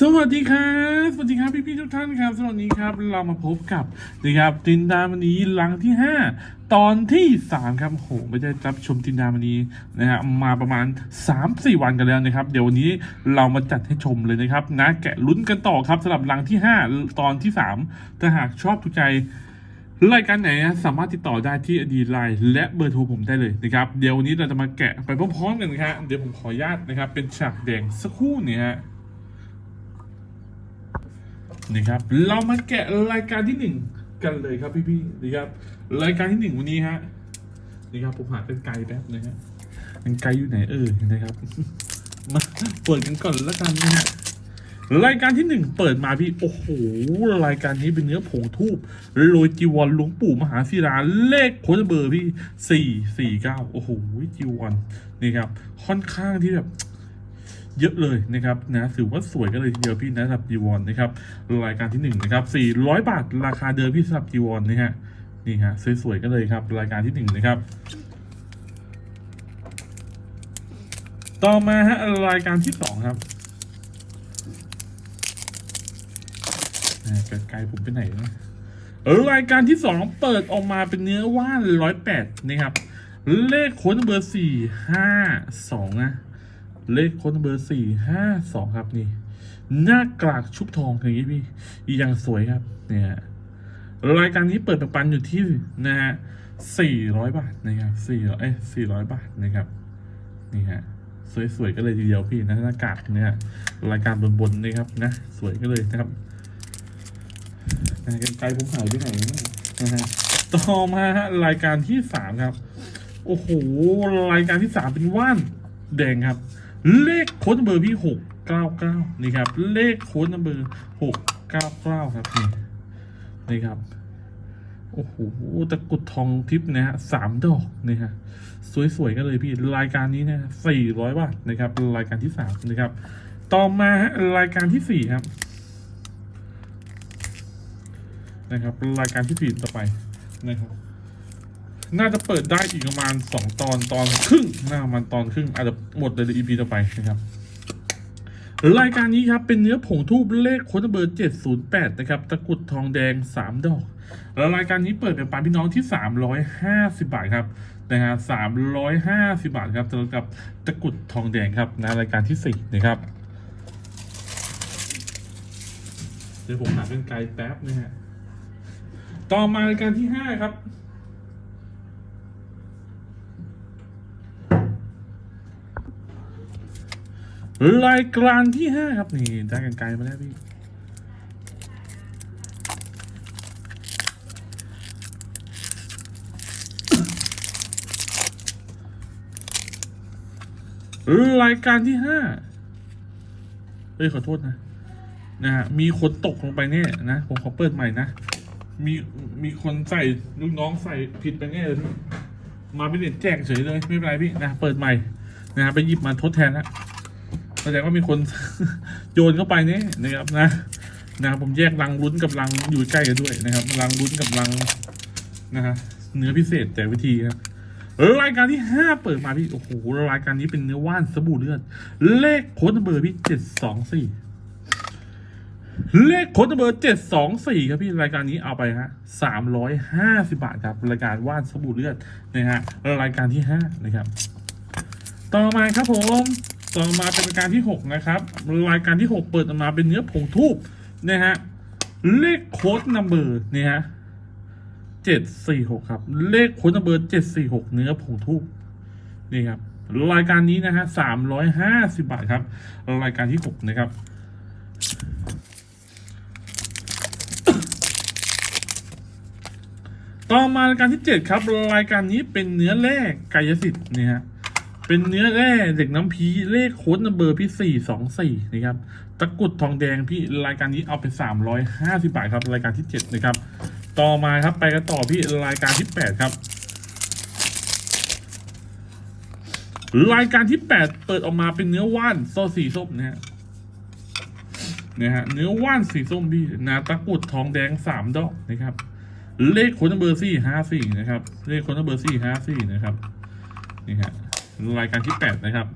สวัสดีครับ สวัสดีครับพี่พี่ๆทุกท่านครับสวัสดีครับเรามาพบกับนะครับตินดามณีหลังที่ 5 ตอนที่3ครับโหไม่ได้รับชมตินดามณีนะฮะมาประมาณ 3-4 วันกันแล้วนะครับ เดี๋ยววันนี้เรามาจัดให้ชมเลยนะครับนะแกะลุ้นกันต่อครับสำหรับหลังที่ 5 ตอนที่ 3 ถ้าหากชอบถูกใจรายการไหนสามารถติดต่อได้ที่อดีไลน์และเบอร์โทรผมได้เลยนะครับเดี๋ยววันนี้เราจะมาแกะไปพร้อมๆกันนะครับเดี๋ยวผมขออนุญาตนะครับเป็นฉากแดงสักครู่เนี่ยฮะ นะครับ เรามาแกะรายการที่หนึ่งกันเลยครับพี่ๆนะครับรายการที่หนึ่งวันนี้ฮะนี่ครับผมหาเป็นไกลแป๊บนะฮะเป็นไกลอยู่ไหนเออนะครับมาเปิดกันก่อนแล้วกันนะฮะรายการที่หนึ่งเปิดมาพี่โอ้โหรายการนี้เป็นเนื้อผงทูบโรยจีวรหลวงปู่มหาศิลาเลขโค้ดเบอร์พี่สี่สี่เก้าโอ้โหจีวรนี่ครับค่อนข้างที่แบบ เยอะเลยนะครับนะถือว่าสวยกันเลยทีเดียวพี่นะสำหรับจีวอนนะครับรายการที่หนึ่งนะครับ400 บาท ราคาเดิมพี่สำหรับจีวอนนะฮะนี่ฮะสวยๆกันเลยครับ รายการที่หนึ่งนะครับต่อมาฮะรายการที่สองครับไกลๆผมไปไหนนะรายการที่สองเปิดออกมาเป็นเนื้อว่านร้อยแปดนะครับ เลขค้ดเบอร์สี่ห้าสองนะ เลขค้ดเบอร์สี่ห้าสองครับนี่หน้ากากชุบทองอย่างนี้พี่อีกอย่างสวยครับ เนี่ยรายการนี้เปิดปันอยู่ที่นะฮะสี่ร้อยบาทนะครับสี่ร้อยเอ้สี่ร้อยบาทนะครับนี่ฮะสวยๆก็เลยทีเดียวพี่นะหน้ากากเนี่ยรายการบนๆนะครับนะสวยก็เลยนะครับนะกันไกลผมหายไปไหนเนี่ยนะฮะต่อมาฮะรายการที่สามครับ โอ้โหรายการที่สามเป็นว่านแดงครับ เลขโค้ดเบอร์พี่หกเก้าเก้านี่ครับ เลขโค้ดเบอร์หกเก้าเก้าครับนี่นี่ครับโอ้โหตะกรุดทองทิพย์นะฮะสามดอกนี่ฮะสวยๆกันเลยพี่รายการนี้เนี่ยสี่ร้อยบาทนะครับรายการที่สามนะครับ ต่อมาฮะรายการที่สี่ครับ นะครับ รายการที่สี่ต่อไปนะครับ น่าจะเปิดได้อีกประมาณสองตอนตอนครึ่งนะมันตอนครึ่งอาจจะหมดเลยใน EP ต่อไปนะครับรายการนี้ครับเป็นเนื้อผงทูบเลขค้ดเบอร์ 708 นะครับตะกรุดทองแดง 3 ดอก แล้วรายการนี้เปิดเป็นปานพี่น้องที่ 350 บาทครับนะฮะ350 บาทครับสำหรับตะกรุดทองแดงครับนะรายการที่ 4 นะครับ เดี๋ยวผมหาเป็นไกลแป๊บนะฮะต่อมารายการที่ 5 ครับ รายการที่ห้าครับ นี่ได้กันไกลมาแล้วพี่รายการที่ห้าเอ้ยขอโทษนะ นะฮะมีคนตกลงไปแน่นะ ผมขอเปิดใหม่นะ มีมีคนใส่ลูกน้องใส่ผิดไปแน่เลยมาเป็นเด็ดแจกเฉยเลย ไม่เป็นไรพี่นะ เปิดใหม่นะฮะไปหยิบมาทดแทนแล้ว แสดงว่ามีคนโยนเข้าไปเนี่ยนะครับนะนะครับผมแยกรังลุ้นกับรังอยู่ใกล้กันด้วยนะครับรังลุ้นกับรังนะฮะเนื้อพิเศษแต่วิธีครับรายการที่ห้าเปิดมาพี่โอ้โหรายการนี้เป็นเนื้อว่านสบู่เลือด เลขโค้ดเบอร์พี่เจ็ดสองสี่เลขโค้ดเบอร์เจ็ดสองสี่ครับพี่รายการนี้เอาไปฮะสามร้อยห้าสิบาทครับรายการว่านสบู่เลือดนะฮะรายการที่ห้านะครับ ต่อมาครับผม ต่อมาเป็นรายการที่หกนะครับรายการที่หกเปิดออกมาเป็นเนื้อผงทูบนะฮะเลขโค้ดนัมเบอร์เนี่ยฮะเจ็ดสี่หกครับ เลขโค้ดนัมเบอร์เจ็ดสี่หกเนื้อผงทูบนี่ครับรายการนี้นะฮะสามร้อยห้าสิบาทครับ รายการที่หกนะครับ ต่อมารายการที่เจ็ดครับ รายการนี้เป็นเนื้อแร่กายสิทธิ์เนี่ยฮะ เป็นเนื้อแร่เด็กน้ำพีเลขโค้ดนัมเบอร์พี่สี่สองสี่นะครับ ตะกุดทองแดงพี่รายการนี้เอาไปสามร้อยห้าสิบาทครับ รายการที่เจ็ดนะครับ ต่อมาครับไปกันต่อพี่รายการที่แปดครับ รายการที่แปดเปิดออกมาเป็นเนื้อว่านโซสีส้มนะฮะเนี่ยฮะเนื้อว่านสีส้มพี่นะตะกุดทองแดงสามดอกนะครับ เลขโค้ดนัมเบอร์สี่ห้าสี่นะครับ เลขโค้ดนัมเบอร์สี่ห้าสี่นะครับนี่ฮะ รายการที่แปดนะครับ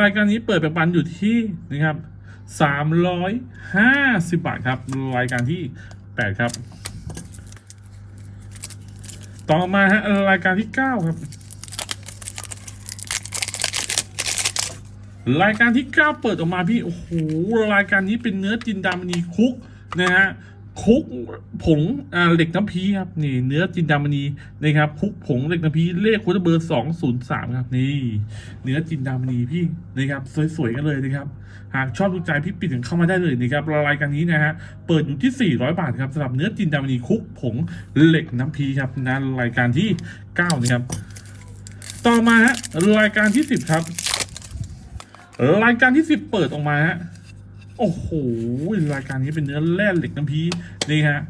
รายการนี้เปิดแบบปันอยู่ที่นะครับ 350 บาทครับ รายการที่ 8 ครับ ต่อมาฮะรายการที่ 9 ครับ รายการที่ 9 เปิดออกมาพี่ โอ้โห รายการนี้เป็นเนื้อจินดามณีคุกนะฮะ คุกผงอ่าเหล็กน้ำพีครับนี่เนื้อจินดามณีนะครับคุกผงเหล็กน้ำพีเลขโค้ดเบอร์สองศูนย์สามครับนี่เนื้อจินดามณีพี่นะครับสวยๆกันเลยนะครับหากชอบดูใจพี่ปิดถึงเข้ามาได้เลยนะครับรายการนี้นะฮะเปิดอยู่ที่ 400 บาทครับสำหรับเนื้อจินดามณีคุกผงเหล็กน้ำพีครับนะรายการที่ 9 นะครับ ต่อมาฮะรายการที่ 10 ครับ รายการที่ 10 เปิดออกมาฮะ โอ้โห รายการนี้เป็นเนื้อแร่เหล็กน้ำพีนี่ฮะ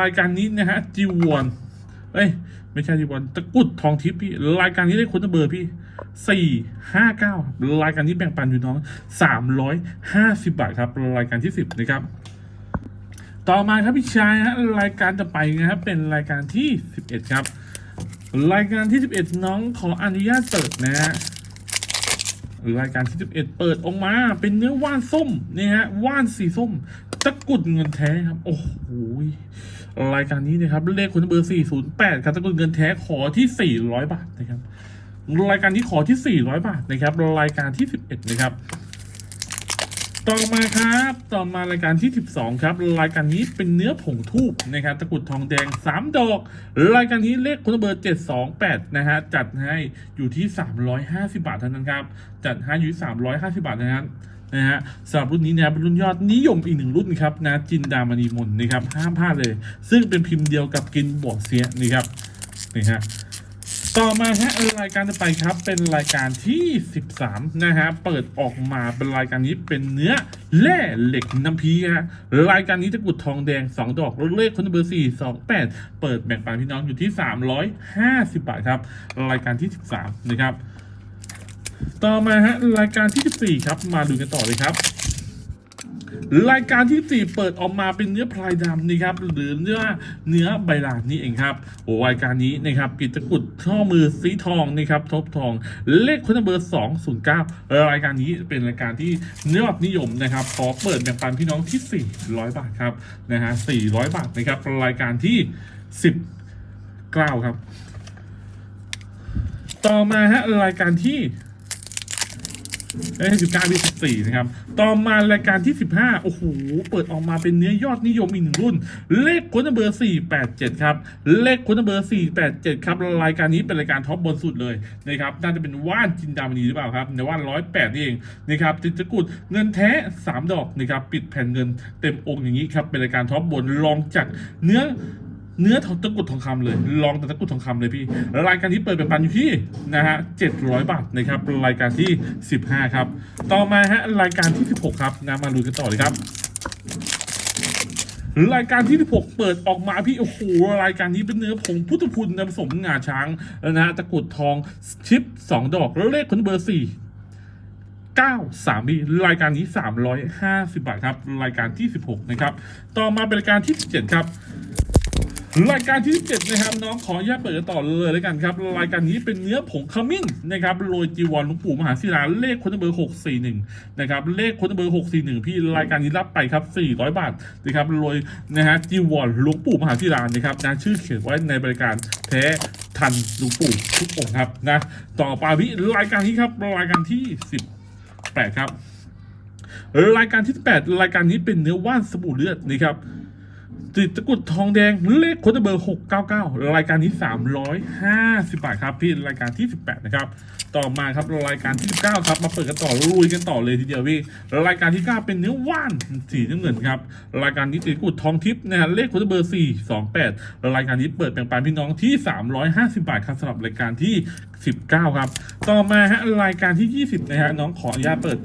รายการนี้นะฮะจีวอนเอ้ยไม่ใช่จีวอนตะกุดทองทิพย์พี่รายการนี้ได้คนเบอร์พี่สี่ห้าเก้ารายการนี้แบ่งปันอยู่น้องสามร้อยห้าสิบบาทครับรายการที่สิบนะครับต่อมาครับพี่ชายฮะรายการต่อไปนะครับเป็นรายการที่สิบเอ็ดครับ รายการที่สิบเอ็ดน้องขออนุญาตเปิดนะฮะ รายการที่ 11 เปิดออกมา เป็นเนื้อว่านส้มนี่ฮะว่านสีส้มตะกุดเงินแท้ครับ โอ้โหรายการนี้นะครับเลขคนเบอร์ 408ครับตะกุดเงินแท้ขอที่ 400 บาทนะครับรายการนี้ขอที่ 400 บาทนะครับรายการที่ 11 นะครับ ต่อมาครับ ต่อมารายการที่ 12 ครับ รายการนี้เป็นเนื้อผงทูบนะครับ ตะกรุดทองแดง 3 ดอก รายการนี้เลขคนเบอร์ 728 นะฮะ จัดให้อยู่ที่ 350 บาทเท่านั้นครับ จัดให้อยู่ 350 บาทเท่านั้นนะฮะสำหรับรุ่นนี้นะครับเป็นรุ่นยอดนิยมอีกหนึ่งรุ่นครับนะจินดามณีมนนะครับห้ามพลาดเลย ซึ่งเป็นพิมพ์เดียวกับกินบวกเสียนี่ครับนี่ฮะ ต่อมาฮะรายการต่อไปครับเป็นรายการที่ 13 นะฮะเปิดออกมาเป็นรายการนี้เป็นเนื้อแร่เหล็กน้ำพีฮะรายการนี้ตะกุดทองแดง 2 ดอกเลขคนเบอร์ 4 2 8 เปิดแบ่งปันพี่น้องอยู่ที่ 350 บาทครับ รายการที่ 13 นะครับ ต่อมาฮะรายการที่ 14 ครับมาดูกันต่อเลยครับ รายการที่ 4 เปิดออกมาเป็นเนื้อพลายดำนี่ครับหรือเนื้อเนื้อใบลานนี่เองครับโอ้รายการนี้นะครับปิดตะกรุดข้อมือสีทองนี่ครับทบทอง เลขคนเบอร์ 209 รายการนี้เป็นรายการที่เนื้อนิยมนะครับขอเปิดแบ่งปันพี่น้องที่ 400 บาทครับนะฮะ400 บาทนะครับรายการที่19ครับ ต่อมาฮะรายการที่ เอ้สิบเก้าที่สิบสี่นะครับ ต่อมารายการที่สิบห้าโอ้โห เปิดออกมาเป็นเนื้อยอดนิยมอีกหนึ่งรุ่น เลขคนเบอร์สี่แปดเจ็ดครับ เลขคนเบอร์สี่แปดเจ็ดครับ รายการนี้เป็นรายการท็อปบนสุดเลยนะครับ น่าจะเป็นว่านจินดามณีหรือเปล่าครับ ในว่านร้อยแปดนี่เองนะครับติดตะกรุดเงินแท้สามดอกนะครับ ปิดแผ่นเงินเต็มองค์อย่างนี้ครับ เป็นรายการท็อปบนรองจากเนื้อ เนื้อทตะกุดทองคำเลย ลองแต่ตะกุดทองคำเลยพี่ รายการที่เปิดแบบปันอยู่ที่นะฮะ700บาทนะครับ รายการที่15ครับ ต่อมาฮะรายการที่16ครับนะมาดูกันต่อเลยครับรายการที่16เปิดออกมาพี่โอ้โหรายการนี้เป็นเนื้อผงพุทธคุณนผสมงาช้างนะฮะตะกุดทองชิป 2 ดอกแล้วเลขคนเบอร์4 9 3พี่รายการนี้ 350 บาทครับ รายการที่ 16 นะครับ ต่อมาเป็นรายการที่ 17 ครับ รายการที่7นะครับน้องขออนุญาตเปิดต่อเลยแล้วกันครับ รายการนี้เป็นเนื้อผงขมิ้นนะครับโรยจีวรหลวงปู่มหาศิลาเลขคนเบอร์ 641นะครับเลขคนเบอร์ 641 พี่รายการนี้รับไปครับ 400 บาทนะครับโรยนะฮะจีวรหลวงปู่มหาศิลานะครับนะชื่อเขียนไว้ในบริการแท้ทันหลวงปู่ทุกองค์ครับนะต่อไปพี่รายการนี้ครับรายการที่ 18 ครับรายการที่ 8 รายการนี้เป็นเนื้อว่านสบู่เลือดนะครับ ติดตะกุดทองแดงเลขคนเบอร์ 699 รายการนี้350 บาทครับ พี่รายการที่ 18 นะครับ ต่อมาครับรายการที่ 19 ครับ มาเปิดกันต่อลุยกันต่อเลยทีเดียวพี่ รายการที่ 9 เป็นเนื้อว่านสีน้ำเงินครับ รายการนี้ติดตะกุดทองทิพย์นะฮะเลขคนเบอร์ 428 รายการนี้เปิดแบ่งปันพี่น้องที่ 350 บาทครับสำหรับรายการที่ 19 ครับ ต่อมาฮะรายการที่ 20 นะฮะน้องขออนุญาตเปิด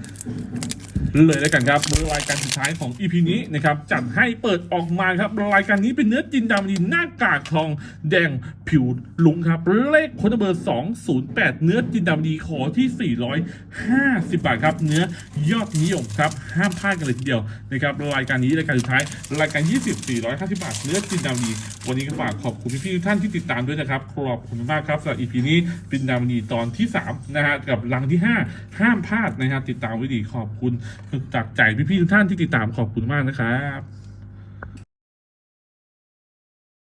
เลยแล้วกันครับรายการสุดท้ายของ EP นี้นะครับจัดให้เปิดออกมาครับรายการนี้เป็นเนื้อจินดามณีหน้ากากทองแดงผิวลุงครับเลขคนเบอร์ 208 เนื้อจินดามณีขอที่ 450 บาทครับเนื้อยอดนิยมครับห้ามพลาดกันเลยทีเดียวนะครับรายการนี้รายการสุดท้ายรายการ 20 450 บาทเนื้อจินดามณีวันนี้ก็ฝากขอบคุณพี่ๆทุกท่านที่ติดตามด้วยนะครับขอบคุณมากครับสำหรับ EP นี้จินดามณีตอนที่3นะฮะกับรังที่ 5 ห้ามพลาดนะครับติดตามไว้ดีขอบคุณจากใจพี่ๆทุกท่านที่ติดตามขอบคุณมากนะครับ